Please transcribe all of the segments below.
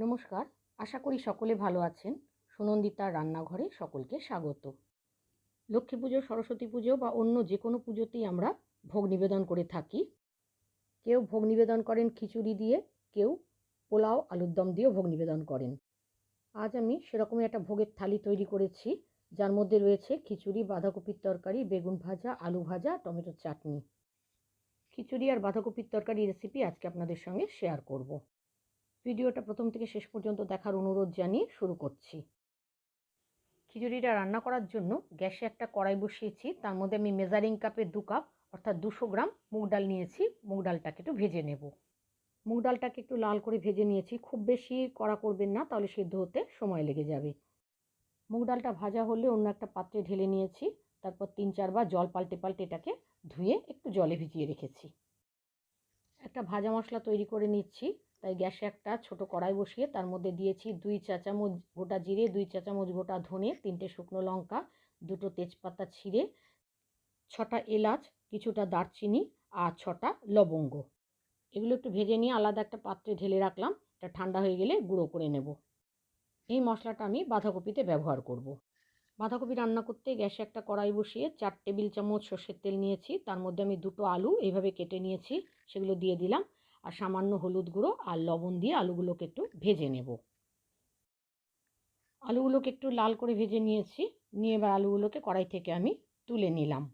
নমস্কার, আশা করি সকলে ভালো আছেন। সুনন্দিতার রান্নাঘরে সকলকে স্বাগত। লক্ষ্মী পুজো, সরস্বতী পুজো বা অন্য যে কোনো পুজোতেই আমরা ভোগ নিবেদন করে থাকি। কেউ ভোগ নিবেদন করেন খিচুড়ি দিয়ে, কেউ পোলাও, আলুর দম দিয়েও ভোগ নিবেদন করেন। আজ আমি সেরকমই একটা ভোগের থালি তৈরি করেছি, যার মধ্যে রয়েছে খিচুড়ি, বাঁধাকপির তরকারি, বেগুন ভাজা, আলু ভাজা, টমেটোর চাটনি। খিচুড়ি আর বাঁধাকপির তরকারি রেসিপি আজকে আপনাদের সঙ্গে শেয়ার করব। ভিডিওটা প্রথম থেকে শেষ পর্যন্ত দেখার অনুরোধ জানিয়ে শুরু করছি। খিচুড়িটা রান্না করার জন্য গ্যাসে একটা কড়াই বসিয়েছি, তার মধ্যে আমি মেজারিং কাপে দু কাপ অর্থাৎ দুশো গ্রাম মুগ ডাল নিয়েছি, মুগ ডালটাকে একটু ভেজে নেব। মুগ ডালটাকে একটু লাল করে ভেজে নিয়েছি, খুব বেশি কড়া করবেন না, তাহলে সিদ্ধ হতে সময় লেগে যাবে। মুগ ডালটা ভাজা হলে অন্য একটা পাত্রে ঢেলে নিয়েছি, তারপর তিন চারবার জল পাল্টে পাল্টে এটাকে ধুয়ে একটু জলে ভিজিয়ে রেখেছি। একটা ভাজা মশলা তৈরি করে নিচ্ছি তাই গ্যাসে একটা ছোট কড়াই বসিয়ে তার মধ্যে দিয়েছি দুই চা চামচ গোটা জিরে, দুই চা চামচ গোটা ধনে, তিনটে শুকনো লঙ্কা, দুটো তেজপাতা ছিঁড়ে, ছটা এলাচ, কিছুটা দারচিনি আর ছটা লবঙ্গ। এগুলো একটু ভেজে নিয়ে আলাদা একটা পাত্রে ঢেলে রাখলাম, এটা ঠান্ডা হয়ে গেলে গুঁড়ো করে নেব। এই মশলাটা আমি বাঁধাকপিতে ব্যবহার করব। বাঁধাকপি রান্না করতে গ্যাসে একটা কড়াই বসিয়ে চার টেবিল চামচ সর্ষের তেল নিয়েছি, তার মধ্যে আমি দুটো আলু এইভাবে কেটে নিয়েছি, সেগুলো দিয়ে দিলাম। আর সামান্য হলুদ গুঁড়ো আর লবণ দিয়ে আলুগুলোকে একটু ভেজে নেব। আলুগুলোকে একটু লাল করে ভেজে নিয়েছি। নিয়ে এবার আলুগুলোকে কড়াই থেকে আমি তুলে নিলাম।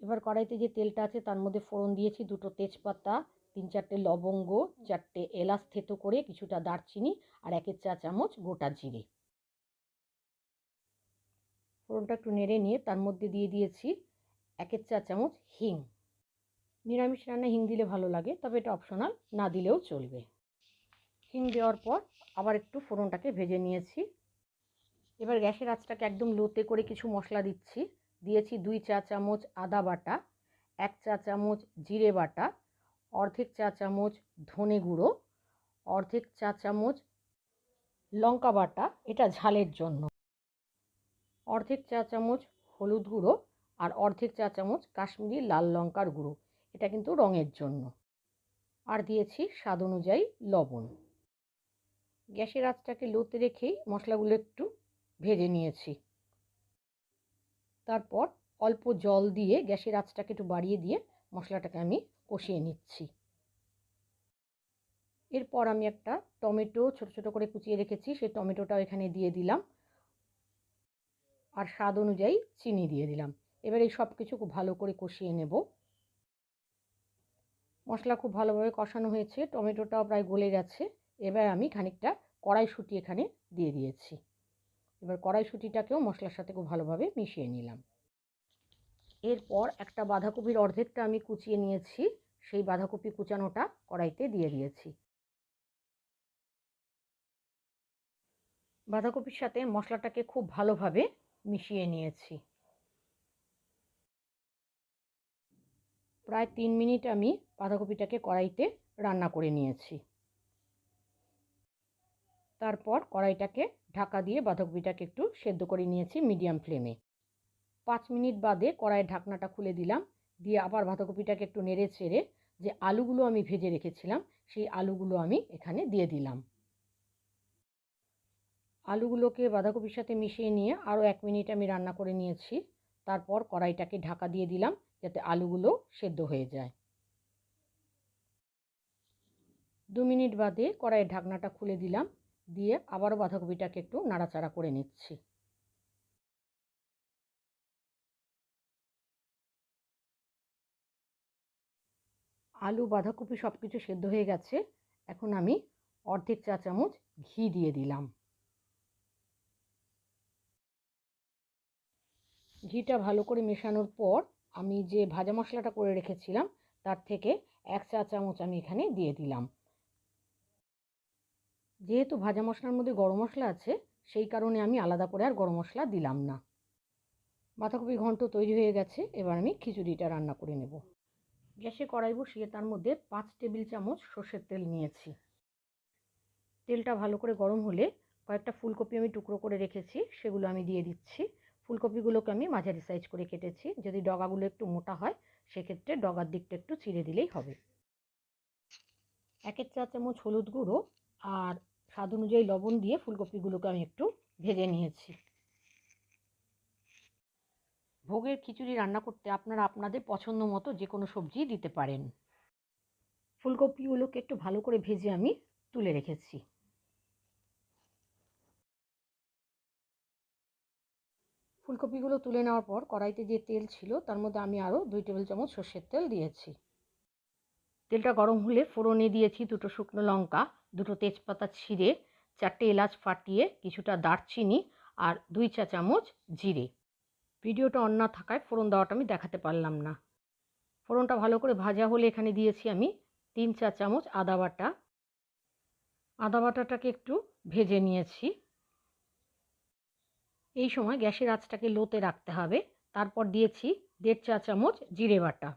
এবার কড়াইতে যে তেলটা আছে তার মধ্যে ফোড়ন দিয়েছি দুটো তেজপাতা, তিন চারটে লবঙ্গ, চারটে এলাচ থেতো করে কিছুটা দারচিনি আর একের চা চামচ গোটা জিরে। ফোড়নটা একটু নেড়ে নিয়ে তার মধ্যে দিয়ে দিয়েছি একের চা চামচ হিং। নিরামিষ রান্না হিং দিলে ভালো লাগে, তবে এটা অপশনাল না দিলেও চলবে। হিং দেওয়ার পর আবার একটু ফোড়নটাকে ভেজে নিয়েছি। এবার গ্যাসের আঁচটাকে একদম লোতে করে কিছু মশলা দিচ্ছি। দিয়েছি দুই চা চামচ আদা বাটা, এক চা চামচ জিরে বাটা, অর্ধেক চা চামচ ধনে গুঁড়ো, অর্ধেক চা চামচ লঙ্কা বাটা, এটা ঝালের জন্য। অর্ধেক চা চামচ হলুদ গুঁড়ো আর অর্ধেক চা চামচ কাশ্মীরি লাল লঙ্কার গুঁড়ো। এটা কিন্তু রঙের জন্য। আর দিয়েছি স্বাদ অনুযায়ী লবণ। গ্যাসের আঁচটাকে লোতে রেখেই মশলাগুলো একটু ভেজে নিয়েছি। তারপর অল্প জল দিয়ে গ্যাসের আঁচটাকে একটু বাড়িয়ে দিয়ে মশলাটাকে আমি কষিয়ে নিচ্ছি। এরপর আমি একটা টমেটো ছোট ছোট করে কুচিয়ে রেখেছি, সেই টমেটোটাও এখানে দিয়ে দিলাম। আর স্বাদ অনুযায়ী চিনি দিয়ে দিলাম। এবার এই সব কিছু খুব ভালো করে কষিয়ে নেব। মশলা খুব ভালোভাবে কষানো হয়েছে, টমেটোটাও প্রায় গলে গেছে। এবার আমি খানিকটা কড়াইশুঁটি এখানে দিয়ে দিয়েছি। এবার কড়াইশুঁটিটাকেও মশলার সাথে খুব ভালোভাবে মিশিয়ে নিলাম। এরপর একটা বাঁধাকপির অর্ধেকটা আমি কুচিয়ে নিয়েছি, সেই বাঁধাকপি কুচানোটা কড়াইতে দিয়ে দিয়েছি। বাঁধাকপির সাথে মশলাটাকে খুব ভালোভাবে মিশিয়ে নিয়েছি। প্রায় তিন মিনিট আমি বাঁধাকপিটাকে কড়াইতে রান্না করে নিয়েছি। তারপর কড়াইটাকে ঢাকা দিয়ে বাঁধাকপিটাকে একটু সেদ্ধ করে নিয়েছি মিডিয়াম ফ্লেমে। পাঁচ মিনিট বাদে কড়াইয়ের ঢাকনাটা খুলে দিলাম, দিয়ে আবার বাঁধাকপিটাকে একটু নেড়ে চেড়ে যে আলুগুলো আমি ভেজে রেখেছিলাম, সেই আলুগুলো আমি এখানে দিয়ে দিলাম। আলুগুলোকে বাঁধাকপির সাথে মিশিয়ে নিয়ে আরও এক মিনিট আমি রান্না করে নিয়েছি। তারপর কড়াইটাকে ঢাকা দিয়ে দিলাম যাতে আলুগুলো সেদ্ধ হয়ে যায়। দু মিনিট বাদে কড়াইয়ের ঢাকনাটা খুলে দিলাম, দিয়ে আবারও বাঁধাকপিটাকে একটু নাড়াচাড়া করে নিচ্ছি। আলু, বাঁধাকপি সব কিছু সেদ্ধ হয়ে গেছে, এখন আমি অর্ধেক চা চামচ ঘি দিয়ে দিলাম। ঘিটা ভালো করে মেশানোর পর আমি যে ভাজা মশলাটা করে রেখেছিলাম, তার থেকে এক চা চামচ আমি এখানে দিয়ে দিলাম। যেহেতু ভাজা মশলার মধ্যে গরম মশলা আছে, সেই কারণে আমি আলাদা করে আর গরম মশলা দিলাম না। বাঁধাকপি ঘন্ট তৈরি হয়ে গেছে, এবার আমি খিচুড়িটা রান্না করে নেব। গ্যাসে কড়াই বসিয়ে তার মধ্যে পাঁচ টেবিল চামচ সর্ষের তেল নিয়েছি। তেলটা ভালো করে গরম হলে কয়েকটা ফুলকপি আমি টুকরো করে রেখেছি, সেগুলো আমি দিয়ে দিচ্ছি। ফুলকপিগুলোকে আমি মাঝারি সাইজ করে কেটেছি। যদি ডগাগুলো একটু মোটা হয়, সেক্ষেত্রে ডগার দিকটা একটু চিড়ে দিলেই হবে। একের চা চামচ হলুদ গুঁড়ো আর স্বাদ অনুযায়ী লবণ দিয়ে ফুলকপিগুলোকে আমি একটু ভেজে নিয়েছি। ভোগের খিচুড়ি রান্না করতে আপনারা আপনাদের পছন্দ মতো যে কোনো সবজি দিতে পারেন। ফুলকপিগুলোকে একটু ভালো করে ভেজে আমি তুলে রেখেছি। ফুলকপিগুলো তুলে নেওয়ার পর কড়াইতে যে তেল ছিল, তার মধ্যে আমি আরও দুই টেবিল চামচ সর্ষের তেল দিয়েছি। তেলটা গরম হলে ফোড়নে দিয়েছি দুটো শুকনো লঙ্কা, দুটো তেজপাতা ছিঁড়ে, চারটে এলাচ ফাটিয়ে কিছুটা দারচিনি আর দুই চা চামচ জিরে। ভিডিওটা অন্য থাকায় ফোড়ন দেওয়াটা আমি দেখাতে পারলাম না। ফোড়নটা ভালো করে ভাজা হলে এখানে দিয়েছি আমি তিন চা চামচ আদা বাটা। আদা বাটাটাকে একটু ভেজে নিয়েছি। এই সময় গ্যাসের আঁচটাকে লোতে রাখতে হবে। তারপর দিয়েছি দেড় চা চামচ জিরে বাটা।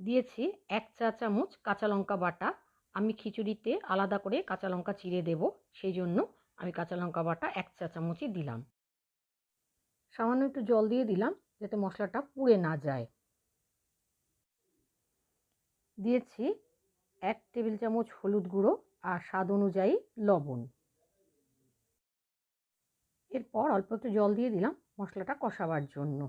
দিয়েছি এক চা চামচ কাঁচা লঙ্কা বাটা। আমি খিচুড়িতে আলাদা করে কাঁচা লঙ্কা চিড়ে দেব, সেই জন্য আমি কাঁচা লঙ্কা বাটা এক চা চামচই দিলাম। সামান্য একটু জল দিয়ে দিলাম যাতে মশলাটা পুড়ে না যায়। দিয়েছি এক টেবিল চামচ হলুদ গুঁড়ো আর স্বাদ অনুযায়ী লবণ। এরপর অল্প একটু জল দিয়ে দিলাম মশলাটা কষাবার জন্য।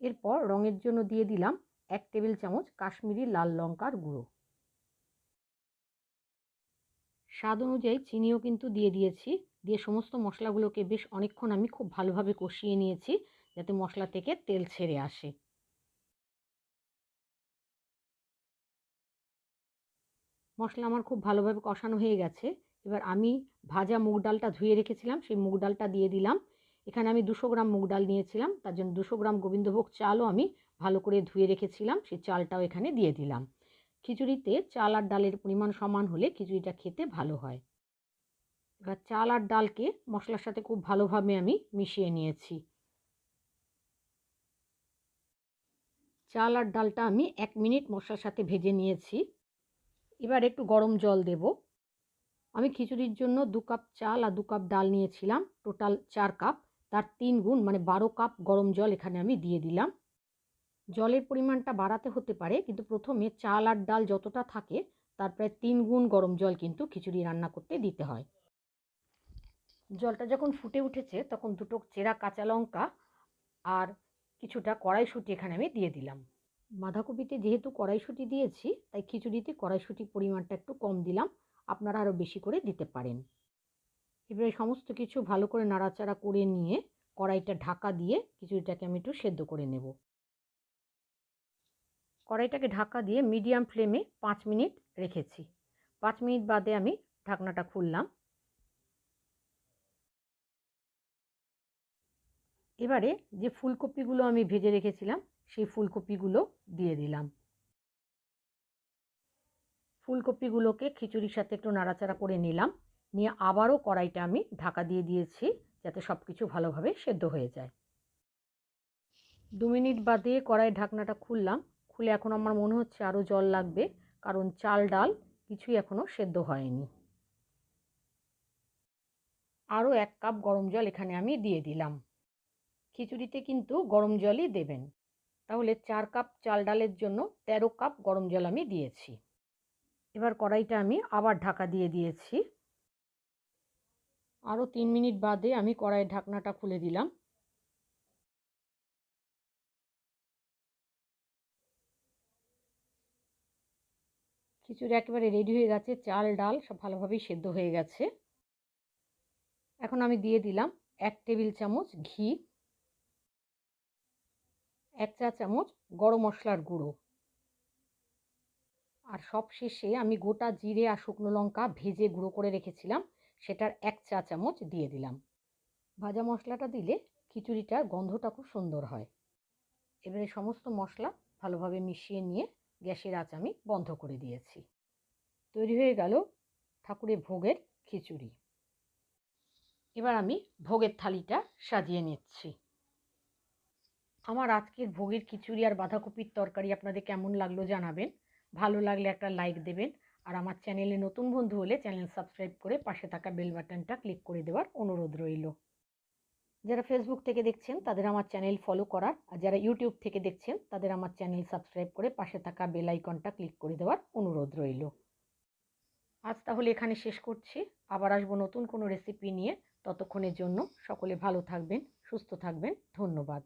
এরপর রঙের জন্য দিয়ে দিলাম এক টেবিল চামচ কাশ্মীরি লাল লঙ্কার গুঁড়ো। স্বাদ অনুযায়ী চিনিও কিন্তু দিয়ে দিয়েছি। দিয়ে সমস্ত মশলাগুলোকে বেশ অনেকক্ষণ আমি খুব ভালোভাবে কষিয়ে নিয়েছি যাতে মশলা থেকে তেল ছেড়ে আসে। মশলা আমার খুব ভালোভাবে কষানো হয়ে গেছে। এবার আমি ভাজা মুগ ডালটা ধুয়ে রেখেছিলাম, সেই মুগ ডালটা দিয়ে দিলাম। এখানে আমি দুশো গ্রাম মুগ ডাল নিয়েছিলাম, তার জন্য দুশো গ্রাম গোবিন্দভোগ চালও আমি ভালো করে ধুয়ে রেখেছিলাম, সেই চালটাও এখানে দিয়ে দিলাম। খিচুড়িতে চাল আর ডালের পরিমাণ সমান হলে খিচুড়িটা খেতে ভালো হয়। এবার চাল আর ডালকে মশলার সাথে খুব ভালোভাবে আমি মিশিয়ে নিয়েছি। চাল আর ডালটা আমি এক মিনিট মশলার সাথে ভেজে নিয়েছি। এবার একটু গরম জল দেব। আমি খিচুড়ির জন্য দু কাপ চাল আর দু কাপ ডাল নিয়েছিলাম। টোটাল চার কাপ। তার তিন গুণ মানে বারো কাপ গরম জল এখানে আমি দিয়ে দিলাম। জলের পরিমাণটা বাড়াতে হতে পারে, কিন্তু প্রথমে চাল আর ডাল যতটা থাকে, তার প্রায় তিন গুণ গরম জল কিন্তু খিচুড়ি রান্না করতে দিতে হয়। জলটা যখন ফুটে উঠেছে, তখন দুটো চেরা কাঁচা লঙ্কা আর কিছুটা কড়াইশুঁটি এখানে আমি দিয়ে দিলাম। বাঁধাকপিতে যেহেতু কড়াইশুঁটি দিয়েছি, তাই খিচুড়িতে কড়াইশুঁটির পরিমাণটা একটু কম দিলাম। আপনারা আরও বেশি করে দিতে পারেন। এবারে সমস্ত কিছু ভালো করে নাড়াচাড়া করে নিয়ে কড়াইটা ঢাকা দিয়ে খিচুড়িটাকে আমি একটু সেদ্ধ করে নেব। কড়াইটাকে ঢাকা দিয়ে মিডিয়াম ফ্লেমে পাঁচ মিনিট রেখেছি। পাঁচ মিনিট বাদে আমি ঢাকনাটা খুললাম। এবারে যে ফুলকপিগুলো আমি ভেজে রেখেছিলাম, সেই ফুলকপিগুলো দিয়ে দিলাম। ফুলকপিগুলোকে খিচুড়ির সাথে একটু নাড়াচাড়া করে নিলাম। নিয়ে আবারও কড়াইটা আমি ঢাকা দিয়ে দিয়েছি যাতে সব কিছু ভালোভাবে সেদ্ধ হয়ে যায়। দু মিনিট বাদে কড়াইয়ের ঢাকনাটা খুললাম। খুলে এখন আমার মনে হচ্ছে আরও জল লাগবে, কারণ চাল, ডাল কিছুই এখনও সেদ্ধ হয়নি। আরও এক কাপ গরম জল এখানে আমি দিয়ে দিলাম। খিচুড়িতে কিন্তু গরম জলই দেবেন। তাহলে চার কাপ চাল, ডালের জন্য তেরো কাপ গরম জল আমি দিয়েছি। এবার কড়াইটা আমি আবার ঢাকা দিয়ে দিয়েছি। আরও তিন মিনিট বাদে আমি কড়াইয়ের ঢাকনাটা খুলে দিলাম। খিচুড়ি একেবারে রেডি হয়ে গেছে, চাল, ডাল সব ভালোভাবেই সেদ্ধ হয়ে গেছে। এখন আমি দিয়ে দিলাম এক টেবিল চামচ ঘি, এক চা চামচ গরম মশলার গুঁড়ো। আর সব শেষে আমি গোটা জিরে আর শুকনো লঙ্কা ভেজে গুঁড়ো করে রেখেছিলাম। সেটার এক চা চামচ দিয়ে দিলাম। ভাজা মশলাটা দিলে খিচুড়িটার গন্ধটা খুব সুন্দর হয়। এবারে সমস্ত মশলা ভালোভাবে মিশিয়ে নিয়ে গ্যাসের আঁচ আমি বন্ধ করে দিয়েছি। তৈরি হয়ে গেল ঠাকুরের ভোগের খিচুড়ি। এবার আমি ভোগের থালিটা সাজিয়ে নিচ্ছি। আমার আজকের ভোগের খিচুড়ি আর বাঁধাকপির তরকারি আপনাদের কেমন লাগল জানাবেন। ভালো লাগলে একটা লাইক দেবেন। আর আমার চ্যানেলে নতুন বন্ধু হলে চ্যানেল সাবস্ক্রাইব করে পাশে থাকা বেল বাটনটা ক্লিক করে দেওয়ার অনুরোধ রইল। যারা ফেসবুক থেকে দেখছেন, তাদের আমার চ্যানেল ফলো করার, আর যারা ইউটিউব থেকে দেখছেন, তাদের আমার চ্যানেল সাবস্ক্রাইব করে পাশে থাকা বেল আইকনটা ক্লিক করে দেওয়ার অনুরোধ রইল। আজ তাহলে এখানে শেষ করছি। আবার আসব নতুন কোনো রেসিপি নিয়ে। ততক্ষণের জন্য সকলে ভালো থাকবেন, সুস্থ থাকবেন। ধন্যবাদ।